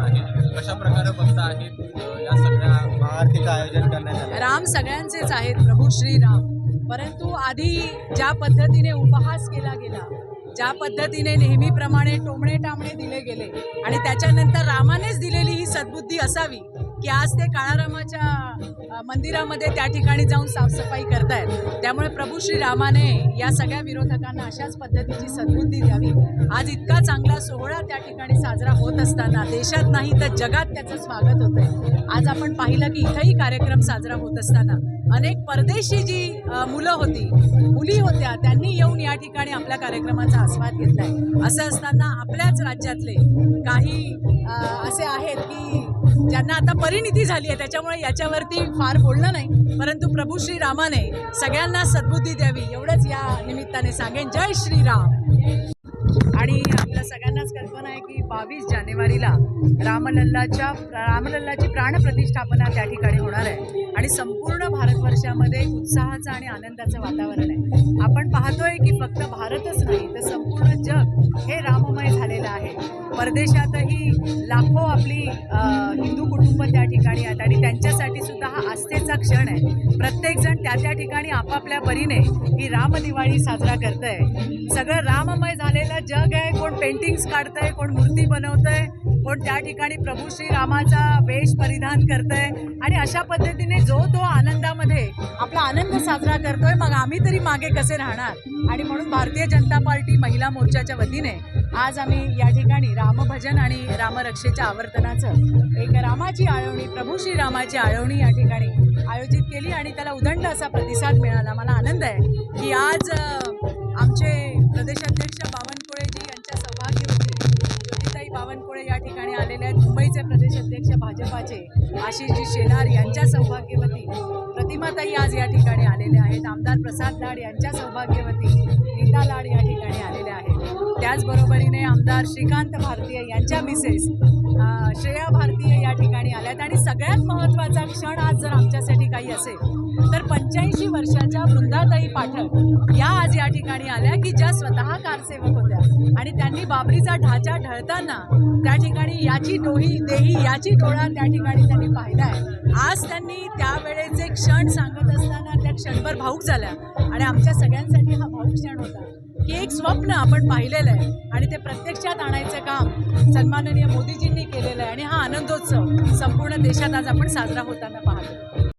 आहेत कशा प्रकारे बघता आहेत या सगळ्या महाआरतीचं आयोजन करण्यात आलं? राम सगळ्यांचेच आहेत प्रभू श्रीराम. परंतु आधी ज्या पद्धतीने उपहास केला गेला ज्या पद्धतीने नेहमीप्रमाणे टोमणे टामणे दिले गेले आणि त्याच्यानंतर रामानेच दिलेली ही सद्बुद्धी असावी की आज ते काळारामाच्या मंदिरामध्ये त्या ठिकाणी जाऊन साफसफाई करतायत. त्यामुळे प्रभू श्री रामाने या सगळ्या विरोधकांना अशाच पद्धतीची सद्बुद्धी द्यावी. आज इतका चांगला सोहळा त्या ठिकाणी साजरा होत असताना देशात नाही तर जगात त्याचं स्वागत होतंय. आज आपण पाहिलं की इथंही कार्यक्रम साजरा होत असताना अनेक परदेशी जी मुलं होती मुली होत्या त्यांनी येऊन या ठिकाणी आपल्या कार्यक्रमाचा आस्वाद घेतलाय. असं असताना आपल्याच राज्यातले काही असे आहेत की ज्यांना आता परिणिती झाली आहे त्याच्यामुळे याच्यावरती फार बोलणं नाही. परंतु प्रभू श्रीरामाने सगळ्यांना सद्बुद्धी द्यावी एवढंच या निमित्ताने सांगेन. जय श्रीराम. आणि आपल्या सगळ्यांनाच कल्पना आहे की बावीस जानेवारीला रामलल्लाच्या रामलल्लाची प्राणप्रतिष्ठापना त्या ठिकाणी होणार आहे. आणि संपूर्ण भारतवर्षामध्ये उत्साहाचं आणि आनंदाचं वातावरण आहे. आपण पाहतोय की फक्त भारतच नाही परदेशातही लाखो आपली हिंदू कुटुंब त्या ठिकाणी आहेत आणि त्यांच्यासाठी सुद्धा हा आस्थेचा क्षण आहे. प्रत्येकजण त्या त्या ठिकाणी आपापल्या परीने ही राम दिवाळी साजरा आहे सगळं राममय झालेलं जग आहे कोण पेंटिंग्स काढतंय कोण मूर्ती बनवतंय कोण त्या ठिकाणी प्रभू श्रीरामाचा वेश परिधान करतंय. आणि अशा पद्धतीने जो तो आनंदामध्ये आपला आनंद साजरा करतोय मग आम्ही तरी मागे कसे राहणार? आणि म्हणून भारतीय जनता पार्टी महिला मोर्चाच्या वतीने आज आम्ही या ठिकाणी रामभजन आणि रामरक्षेच्या आवर्तनाचं एक रामाची आळवणी प्रभू श्रीरामाची आळवणी या ठिकाणी आयोजित केली आणि त्याला उदंड असा प्रतिसाद मिळाला. मला आनंद आहे की आज आमचे प्रदेशाध्यक्ष बावनकुळेजी यांच्या सौभाग्यवती ज्योतिताई बावनकुळे या ठिकाणी आलेले आहेत. मुंबईचे प्रदेशाध्यक्ष भाजपाचे आशिषजी शेलार यांच्या सौभाग्यवती प्रतिमाताई आज या ठिकाणी आलेले आहेत. आमदार प्रसाद लाड यांच्या सौभाग्यवती नीता लाड या ठिकाणी आलेल्या आहेत. त्याचबरोबरीने आमदार श्रीकांत भारतीय यांच्या मिसेस श्रेया भारतीय या ठिकाणी आल्या आहेत आणि सगळ्यात महत्त्वाचा क्षण आज जर आमच्यासाठी काही असेल तर पंच्याऐंशी वर्षाच्या वृंदाताई पाठक या आज या ठिकाणी आल्या की ज्या स्वतः कारसेवक होत्या. आणि त्यांनी बाबरीचा ढाचा ढळताना त्या ठिकाणी याची डोही देही याची डोळा त्या ठिकाणी त्यांनी पाहिलाय. आज त्यांनी त्यावेळेचे क्षण सांगत असतात क्षणभर भाऊक झाल्या. आणि आमच्या सगळ्यांसाठी हा भाऊक क्षण होता. की एक स्वप्न आपण पाहिलेलं आहे. आणि ते प्रत्यक्षात आणायचं काम सन्माननीय मोदीजींनी केलेलं आहे. आणि हा आनंदोत्सव संपूर्ण देशात आज आपण साजरा होताना पाहतो.